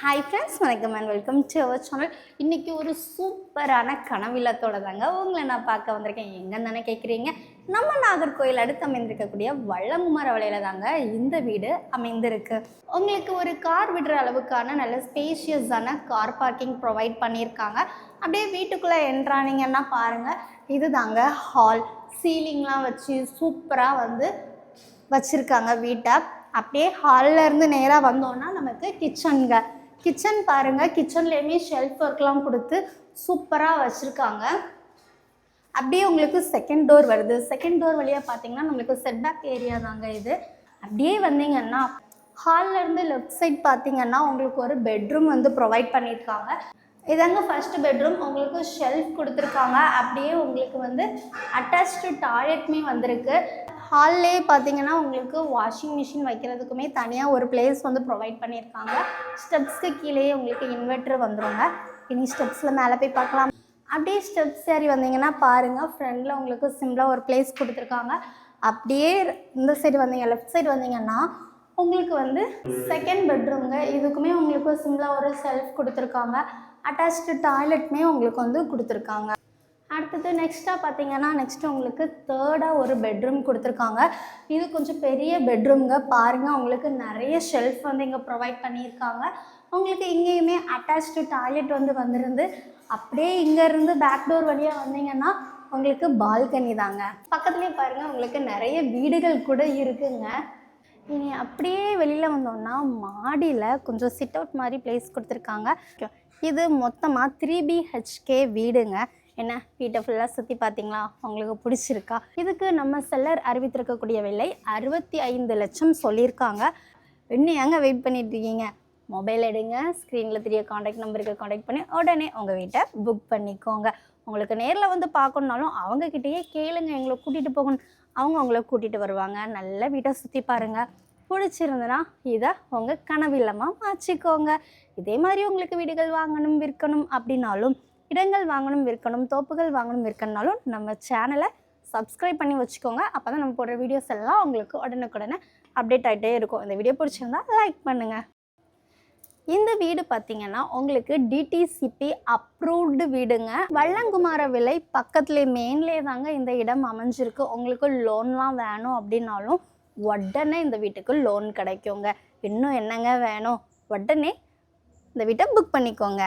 Hi friends வணக்கம் and welcome to our channel இன்றைக்கி ஒரு சூப்பரான கனவிலத்தோட தாங்க உங்களை நான் பார்க்க வந்திருக்கேன். எங்கே தானே கேட்குறீங்க நம்ம நாகர்கோயில் அடுத்து அமைந்திருக்கக்கூடிய வள்ளங்குமர வலையில் தாங்க இந்த வீடு அமைந்திருக்கு. உங்களுக்கு ஒரு கார் விடுற அளவுக்கான நல்ல ஸ்பேஷியஸான கார் பார்க்கிங் ப்ரொவைட் பண்ணியிருக்காங்க. அப்படியே வீட்டுக்குள்ளே என்றானீங்கன்னா பாருங்கள் இது தாங்க ஹால் சீலிங்லாம் வச்சு சூப்பராக வந்து வச்சுருக்காங்க வீட்டை. அப்படியே ஹாலில் இருந்து நேராக வந்தோன்னா நமக்கு கிச்சனுங்க கிச்சன் பாருங்கள் கிச்சன்லேயுமே ஷெல்ஃப் ஒர்க்லாம் கொடுத்து சூப்பராக வச்சுருக்காங்க. அப்படியே உங்களுக்கு செகண்ட் டோர் வருது. செகண்ட் டோர் வழியாக பார்த்தீங்கன்னா நம்மளுக்கு செட்பேக் ஏரியா தாங்க இது. அப்படியே வந்தீங்கன்னா ஹால்லேருந்து லெஃப்ட் சைட் பார்த்தீங்கன்னா உங்களுக்கு ஒரு பெட்ரூம் வந்து ப்ரொவைட் பண்ணியிருக்காங்க. இதாங்க ஃபஸ்ட்டு பெட்ரூம் உங்களுக்கு ஷெல்ஃப் கொடுத்துருக்காங்க. அப்படியே உங்களுக்கு வந்து அட்டாச்டு டாய்லெட்மே வந்திருக்கு. ஹால்லே பார்த்தீங்கன்னா உங்களுக்கு வாஷிங் மிஷின் வைக்கிறதுக்குமே தனியாக ஒரு பிளேஸ் வந்து ப்ரொவைட் பண்ணியிருக்காங்க. ஸ்டெப்ஸ்க்கு கீழேயே உங்களுக்கு இன்வெர்ட்ரு வந்துருங்க. இனி ஸ்டெப்ஸில் மேலே போய் பார்க்கலாம். அப்படியே ஸ்டெப்ஸ் ஏறி வந்தீங்கன்னா பாருங்கள் ஃப்ரண்டில் உங்களுக்கு சிம்பிளாக ஒரு பிளேஸ் கொடுத்துருக்காங்க. அப்படியே இந்த சைடு வந்தீங்க லெஃப்ட் சைடு வந்தீங்கன்னா உங்களுக்கு வந்து செகண்ட் பெட்ரூம்ங்க இதுக்குமே உங்களுக்கு சிம்பிளாக ஒரு செல்ஃப் கொடுத்துருக்காங்க. அட்டாச்டு டாய்லெட்டுமே உங்களுக்கு வந்து கொடுத்துருக்காங்க. அடுத்தது நெக்ஸ்ட்டாக பார்த்தீங்கன்னா நெக்ஸ்ட் உங்களுக்கு தேர்டாக ஒரு பெட்ரூம் கொடுத்துருக்காங்க. இது கொஞ்சம் பெரிய பெட்ரூம்ங்க பாருங்கள் உங்களுக்கு நிறைய ஷெல்ஃப் வந்து இங்கே ப்ரொவைட் பண்ணியிருக்காங்க. உங்களுக்கு இங்கேயுமே அட்டாச்டு டாய்லெட் வந்து வந்திருந்து அப்படியே இங்கேருந்து பேக் டோர் வழியாக வந்தீங்கன்னா உங்களுக்கு பால்கனி தாங்க. பக்கத்துலேயே பாருங்கள் உங்களுக்கு நிறைய வீடுகள் கூட இருக்குங்க. இனி அப்படியே வெளியில் வந்தோம்னா மாடியில் கொஞ்சம் சிட் அவுட் மாதிரி பிளேஸ் கொடுத்துருக்காங்க. இது மொத்தமாக த்ரீ பிஹெச்கே வீடுங்க. என்ன? வீட்டை ஃபுல்லாக சுற்றி பார்த்தீங்களா உங்களுக்கு பிடிச்சிருக்கா? இதுக்கு நம்ம செல்லர் அறிவித்திருக்கக்கூடிய விலை அறுபத்தி ஐந்து லட்சம் சொல்லியிருக்காங்க. இன்னும் ஏங்க வெயிட் பண்ணிட்டு இருக்கீங்க? மொபைல் எடுங்க. ஸ்க்ரீனில் தெரிய காண்டாக்ட் நம்பருக்கு காண்டாக்ட் பண்ணி உடனே உங்கள் வீட்டை புக் பண்ணிக்கோங்க. உங்களுக்கு நேரில் வந்து பார்க்கணுன்னாலும் அவங்கக்கிட்டேயே கேளுங்க. எங்களை கூட்டிகிட்டு போகணும். அவங்க உங்களை கூட்டிகிட்டு வருவாங்க. நல்ல வீட்டை சுற்றி பாருங்கள் பிடிச்சிருந்தனா இதை உங்கள் கனவில்லமாக மாற்றிக்கோங்க. இதே மாதிரி உங்களுக்கு வீடுகள் வாங்கணும் விற்கணும் அப்படின்னாலும் இடங்கள் வாங்கணும் விற்கணும் தோப்புகள் வாங்கணும் விற்கணும்னாலும் நம்ம சேனலை சப்ஸ்கிரைப் பண்ணி வச்சுக்கோங்க. அப்போ தான் நம்ம போடுற வீடியோஸ் எல்லாம் உங்களுக்கு உடனுக்குடனே அப்டேட் ஆகிட்டே இருக்கும். இந்த வீடியோ பிடிச்சிருந்தா லைக் பண்ணுங்கள் இந்த வீடு பார்த்தீங்கன்னா உங்களுக்கு டிடிசிபி அப்ரூவ்டு வீடுங்க. வள்ளங்குமார விலை பக்கத்துலேயே மெயின்லேயே தாங்க இந்த இடம் அமைஞ்சிருக்கு. உங்களுக்கு லோன்லாம் வேணும் அப்படின்னாலும் உடனே இந்த வீட்டுக்கு லோன் கிடைக்குங்க. இன்னும் என்னங்க வேணும்? உடனே இந்த வீட்டை புக் பண்ணிக்கோங்க.